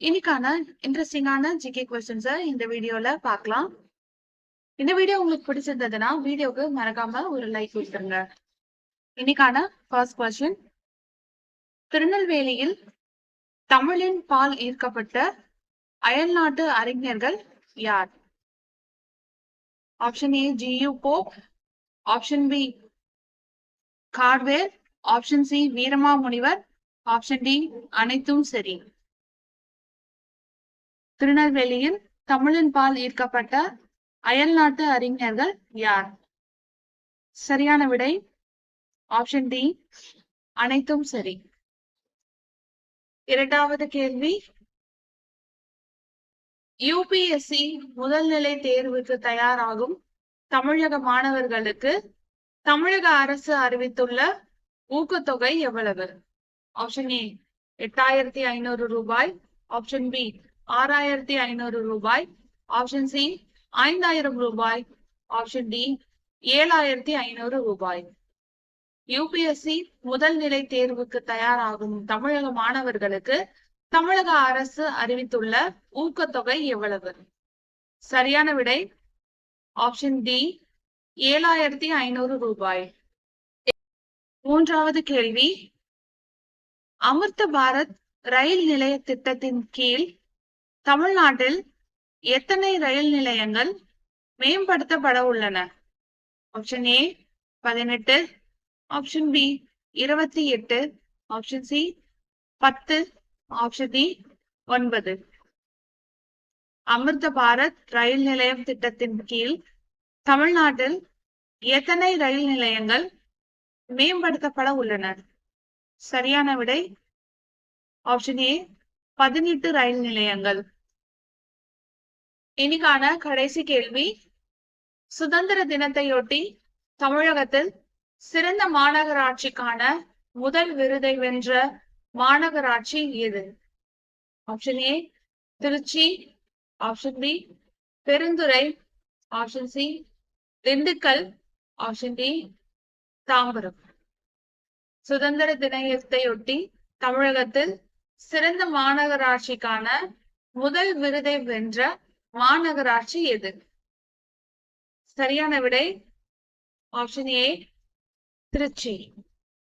இன்னைக்கான இன்ட்ரெஸ்டிங்கான ஜிகே கொஸ்டின்ஸை இந்த வீடியோல பார்க்கலாம். இந்த வீடியோ உங்களுக்கு பிடிச்சிருந்ததுன்னா வீடியோக்கு மறக்காம ஒரு லைக் கொடுத்துருங்க. இன்னைக்கான ஃபர்ஸ்ட் கொஸ்டின் திருநெல்வேலியில் தமிழின் பால் ஈர்க்கப்பட்ட அயல்நாட்டு அறிஞர்கள் யார்? Option A G U Pope option B Garware option C Veerama Munivar option D அனைத்தும் சரி. திருநெல்வேலியில் தமிழின் பால் ஈர்க்கப்பட்ட அயல்நாட்டு அறிஞர்கள் யார்? சரியான விடை ஆப்ஷன் டி அனைத்தும் சரி. இரண்டாவது கேள்வி. யூபிஎஸ்சி முதல்நிலை தேர்வுக்கு தயாராகும் தமிழக மாணவர்களுக்கு தமிழக அரசு அறிவித்துள்ள ஊக்கத்தொகை எவ்வளவு? ஆப்ஷன் ஏ எட்டாயிரத்தி ஐநூறு ரூபாய். ஆப்ஷன் பி ஆறாயிரத்தி ஐநூறு ரூபாய். ஆப்ஷன் சி ஐந்தாயிரம் ரூபாய். ஆப்ஷன் டி ஏழாயிரத்தி ஐநூறு ரூபாய். யூபிஎஸ்சி முதல் நிலை தேர்வுக்கு தயாராகும் தமிழக மாணவர்களுக்கு தமிழக அரசு அறிவித்துள்ள ஊக்கத்தொகை எவ்வளவு? சரியான விடை ஆப்ஷன் டி ஏழாயிரத்தி ஐநூறு ரூபாய். மூன்றாவது கேள்வி அமிர்த பாரத் ரயில் நிலைய திட்டத்தின் கீழ் தமிழ்நாட்டில் எத்தனை ரயில் நிலையங்கள் மேம்படுத்தப்பட உள்ளன? ஆப்ஷன் ஏ பதினெட்டு ஆப்ஷன் பி இருபத்தி எட்டு ஆப்ஷன் சி பத்து ஆப்ஷன் டி ஒன்பது. அமிர்த பாரத் ரயில் நிலையம் திட்டத்தின் கீழ் தமிழ்நாட்டில் எத்தனை ரயில் நிலையங்கள் மேம்படுத்தப்பட உள்ளன? சரியான விடை ஆப்ஷன் ஏ பதினெட்டு ரயில் நிலையங்கள். இன்னைக்கான கடைசி கேள்வி. சுதந்திர தினத்தையொட்டி தமிழகத்தில் சிறந்த மாநகராட்சிக்கான முதல் விருதை வென்ற மாநகராட்சி எது? Option A Trichy. Option B Perundurai. Option C Dindigul. Option D Tambaram. சுதந்திர தினத்தையொட்டி தமிழகத்தில் சிறந்த மாநகராட்சிக்கான முதல் விருதை வென்ற மாநகராட்சி எது? சரியான விடை ஆப்ஷன் ஏ திருச்சி.